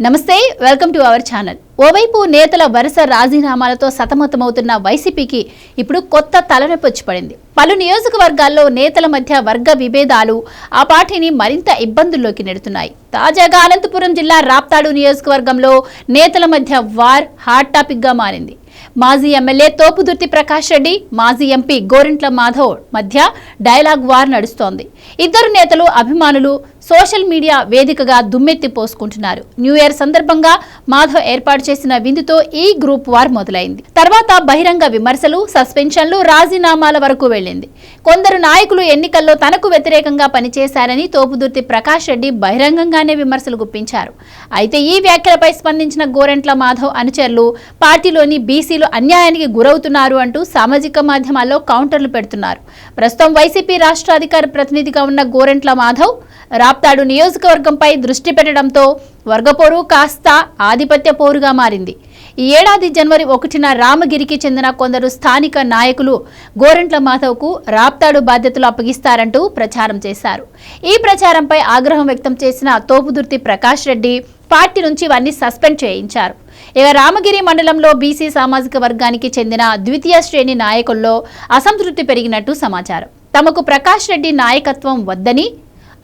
నమస్తే welcome to our channel. ఓవైపు నేతల వరుస రాజీనామాలతో సతమతమవుతున్న వైసీపీకి ఇప్పుడు కొత్త తలనొప్పి వచ్చి పడింది. పలు నియోజకవర్గాల్లో నేతల మధ్య వర్గ విభేదాలు ఆ పార్టీని మరింత ఇబ్బందుల్లోకి నెడుతున్నాయి. తాజాగా అనంతపురం జిల్లా రాప్తాడు నియోజకవర్గంలో నేతల మధ్య వార్ హాట్ టాపిక్గా మారింది. మాజీ ఎమ్మెల్యే తోపుదుర్తి ప్రకాష్ రెడ్డి మాజీ ఎంపీ గోరింట్ల మాధవ్ మధ్య డైలాగ్ వార్ నడుస్తోంది. ఇద్దరు నేతలు అభిమానులు సోషల్ మీడియా వేదికగా దుమ్మెత్తి పోసుకుంటున్నారు. న్యూ ఇయర్ సందర్భంగా మాధవ్ ఏర్పాటు చేసిన విందుతో ఈ గ్రూప్ వార్ మొదలైంది. తర్వాత బహిరంగ విమర్శలు సస్పెన్షన్లు రాజీనామాల వరకు వెళ్ళింది. కొందరు నాయకులు ఎన్నికల్లో తనకు వ్యతిరేకంగా పనిచేశారని తోపుదుర్తి ప్రకాష్ రెడ్డి బహిరంగంగానే విమర్శలు గుప్పించారు. అయితే ఈ వ్యాఖ్యలపై స్పందించిన గోరెంట్ల మాధవ్ అనుచరులు పార్టీలోని బీసీలు అన్యాయానికి గురవుతున్నారు అంటూ సామాజిక మాధ్యమాల్లో కౌంటర్లు పెడుతున్నారు. ప్రస్తుతం వైసీపీ రాష్ట్ర అధికార ప్రతినిధిగా ఉన్న గోరెంట్ల మాధవ్ రాప్తాడు నియోజకవర్గంపై దృష్టి పెట్టడంతో వర్గపోరు కాస్త ఆధిపత్య పోరుగా మారింది. ఈ ఏడాది జనవరి ఒకటిన రామగిరికి చెందిన కొందరు స్థానిక నాయకులు గోరంట్ల మాధవ్కు రాప్తాడు బాధ్యతలు అప్పగిస్తారంటూ ప్రచారం చేశారు. ఈ ప్రచారంపై ఆగ్రహం వ్యక్తం చేసిన తోపుదుర్తి ప్రకాష్ రెడ్డి పార్టీ నుంచి వారిని సస్పెండ్ చేయించారు. ఇక రామగిరి మండలంలో బీసీ సామాజిక వర్గానికి చెందిన ద్వితీయ శ్రేణి నాయకుల్లో అసంతృప్తి పెరిగినట్టు సమాచారం. తమకు ప్రకాష్ రెడ్డి నాయకత్వం వద్దని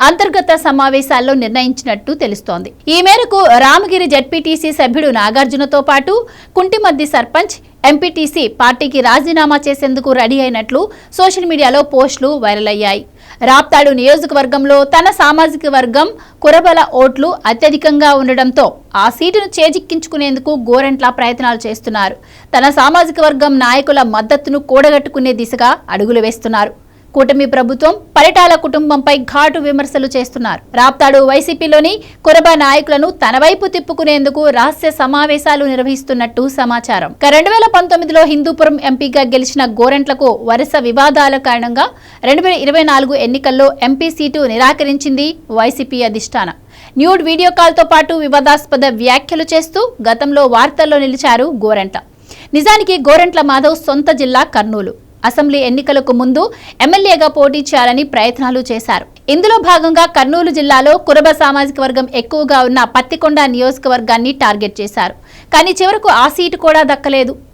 అంతర్గత సమావేశాల్లో నిర్ణయించినట్టు తెలుస్తోంది. ఈ మేరకు రామగిరి జడ్పీటీసీ సభ్యుడు నాగార్జునతో పాటు కుంటిమద్ది సర్పంచ్ ఎంపీటీసీ పార్టీకి రాజీనామా చేసేందుకు రెడీ అయినట్లు సోషల్ మీడియాలో పోస్టులు వైరల్ అయ్యాయి. రాప్తాడు నియోజకవర్గంలో తన సామాజిక వర్గం కురబల ఓట్లు అత్యధికంగా ఉండడంతో ఆ సీటును చేజిక్కించుకునేందుకు గోరెంట్ల ప్రయత్నాలు చేస్తున్నారు. తన సామాజిక వర్గం నాయకుల మద్దతును కూడగట్టుకునే దిశగా అడుగులు వేస్తున్నారు. కూటమి ప్రభుత్వం పరిటాల కుటుంబంపై ఘాటు విమర్శలు చేస్తున్నారు. రాప్తాడు వైసీపీలోని కురబ నాయకులను తన వైపు తిప్పుకునేందుకు రహస్య సమావేశాలు నిర్వహిస్తున్నట్టు సమాచారం. రెండు వేల పంతొమ్మిదిలో హిందూపురం ఎంపీగా గెలిచిన గోరెంట్లకు వరుస వివాదాల కారణంగా రెండు వేల ఇరవై నాలుగు ఎన్నికల్లో ఎంపీ సీటు నిరాకరించింది వైసీపీ అధిష్టానం. న్యూడ్ వీడియో కాల్తో పాటు వివాదాస్పద వ్యాఖ్యలు చేస్తూ గతంలో వార్తల్లో నిలిచారు గోరెంట్ల. నిజానికి గోరెంట్ల మాధవ్ సొంత జిల్లా కర్నూలు. అసెంబ్లీ ఎన్నికలకు ముందు ఎమ్మెల్యేగా పోటీ చేయాలని ప్రయత్నాలు చేశారు. ఇందులో భాగంగా కర్నూలు జిల్లాలో కురబ సామాజిక వర్గం ఎక్కువగా ఉన్న పత్తికొండ నియోజకవర్గాన్ని టార్గెట్ చేశారు. కానీ చివరకు ఆ సీటు కూడా దక్కలేదు.